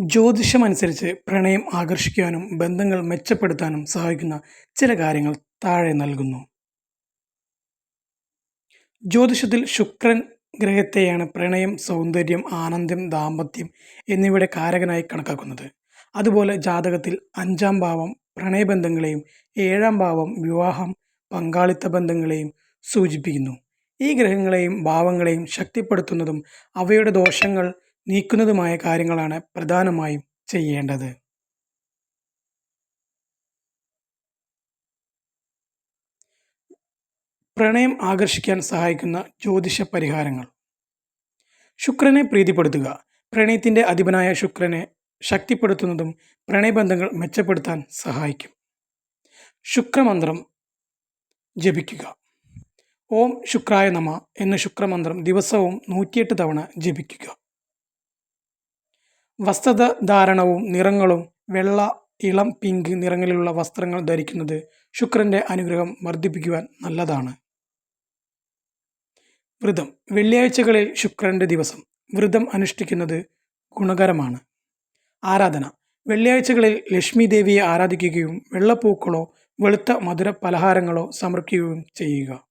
ജ്യോതിഷമനുസരിച്ച് പ്രണയം ആകർഷിക്കാനും ബന്ധങ്ങൾ മെച്ചപ്പെടുത്താനും സഹായിക്കുന്ന ചില കാര്യങ്ങൾ താഴെ നൽകുന്നു. ജ്യോതിഷത്തിൽ ശുക്രൻ ഗ്രഹത്തെയാണ് പ്രണയം സൗന്ദര്യം ആനന്ദം ദാമ്പത്യം എന്നിവയുടെ കാരകനായി കണക്കാക്കുന്നത്. അതുപോലെ ജാതകത്തിൽ അഞ്ചാം ഭാവം പ്രണയബന്ധങ്ങളെയും ഏഴാം ഭാവം വിവാഹം പങ്കാളിത്ത ബന്ധങ്ങളെയും സൂചിപ്പിക്കുന്നു. ഈ ഗ്രഹങ്ങളെയും ഭാവങ്ങളെയും ശക്തിപ്പെടുത്തുന്നതും അവയുടെ ദോഷങ്ങൾ നീക്കുന്നതുമായ കാര്യങ്ങളാണ് പ്രധാനമായും ചെയ്യേണ്ടത്. പ്രണയം ആകർഷിക്കാൻ സഹായിക്കുന്ന ജ്യോതിഷ പരിഹാരങ്ങൾ. ശുക്രനെ പ്രീതിപ്പെടുത്തുക. പ്രണയത്തിന്റെ അധിപനായ ശുക്രനെ ശക്തിപ്പെടുത്തുന്നതും പ്രണയബന്ധങ്ങൾ മെച്ചപ്പെടുത്താൻ സഹായിക്കും. ശുക്രമന്ത്രം ജപിക്കുക. ഓം ശുക്രായ നമ എന്ന ശുക്രമന്ത്രം ദിവസവും നൂറ്റിയെട്ട് തവണ ജപിക്കുക. വസ്ത്രധാരണവും നിറങ്ങളും വെള്ള ഇളം പിങ്ക് നിറങ്ങളിലുള്ള വസ്ത്രങ്ങൾ ധരിക്കുന്നത് ശുക്രന്റെ അനുഗ്രഹം വർദ്ധിപ്പിക്കുവാൻ നല്ലതാണ്. വ്രതം. വെള്ളിയാഴ്ചകളിൽ ശുക്രന്റെ ദിവസം. വ്രതം അനുഷ്ഠിക്കുന്നത് ഗുണകരമാണ്. ആരാധന. വെള്ളിയാഴ്ചകളിൽ ലക്ഷ്മി ദേവിയെ ആരാധിക്കുകയും വെള്ളപ്പൂക്കളോ വെളുത്ത മധുര പലഹാരങ്ങളോ സമർപ്പിക്കുകയും ചെയ്യുക.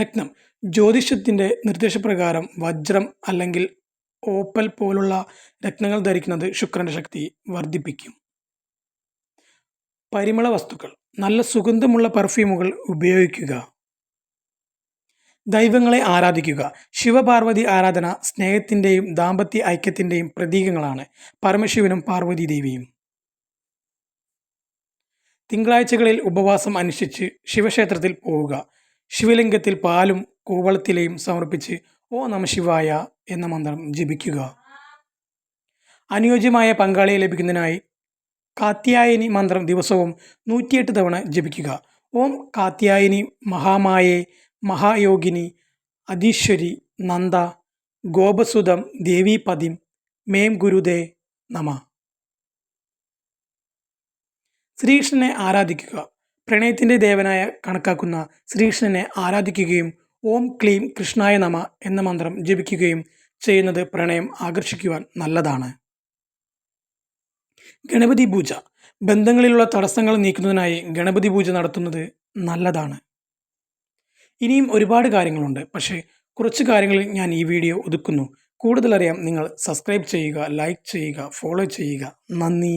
രത്നം. ജ്യോതിഷത്തിന്റെ നിർദ്ദേശപ്രകാരം വജ്രം അല്ലെങ്കിൽ ഓപ്പൽ പോലുള്ള രത്നങ്ങൾ ധരിക്കുന്നത് ശുക്രന്റെ ശക്തി വർദ്ധിപ്പിക്കും. പരിമള വസ്തുക്കൾ നല്ല സുഗന്ധമുള്ള പെർഫ്യൂമുകൾ ഉപയോഗിക്കുക. ദൈവങ്ങളെ ആരാധിക്കുക. ശിവപാർവതി ആരാധന സ്നേഹത്തിന്റെയും ദാമ്പത്യ ഐക്യത്തിന്റെയും പ്രതീകങ്ങളാണ് പരമശിവനും പാർവതി ദേവിയും. തിങ്കളാഴ്ചകളിൽ ഉപവാസം അനുഷ്ഠിച്ച് ശിവക്ഷേത്രത്തിൽ പോവുക. ശിവലിംഗത്തിൽ പാലും കൂവളത്തിലെയും സമർപ്പിച്ച് ഓ നമ ശിവായ എന്ന മന്ത്രം ജപിക്കുക. അനുയോജ്യമായ പങ്കാളിയെ ലഭിക്കുന്നതിനായി കാത്യായനി മന്ത്രം ദിവസവും നൂറ്റിയെട്ട് തവണ ജപിക്കുക. ഓം കാത്യായനി മഹാമായേ മഹായോഗിനി അധീശ്വരി നന്ദ ഗോപസുതം ദേവീപതിം മേം ഗുരുദേ നമ. ശ്രീകൃഷ്ണനെ ആരാധിക്കുക. പ്രണയത്തിന്റെ ദേവനായ കണക്കാക്കുന്ന ശ്രീകൃഷ്ണനെ ആരാധിക്കുകയും ഓം ക്ലീം കൃഷ്ണായ നമ എന്ന മന്ത്രം ജപിക്കുകയും ചെയ്യുന്നത് പ്രണയം ആകർഷിക്കുവാൻ നല്ലതാണ്. ഗണപതി പൂജ. ബന്ധങ്ങളിലുള്ള തടസ്സങ്ങൾ നീക്കുന്നതിനായി ഗണപതി പൂജ നടത്തുന്നത് നല്ലതാണ്. ഇനിയും ഒരുപാട് കാര്യങ്ങളുണ്ട്. പക്ഷേ കുറച്ച് കാര്യങ്ങളിൽ ഞാൻ ഈ വീഡിയോ ഒതുക്കുന്നു. കൂടുതലറിയാം നിങ്ങൾ സബ്സ്ക്രൈബ് ചെയ്യുക ലൈക്ക് ചെയ്യുക ഫോളോ ചെയ്യുക. നന്ദി.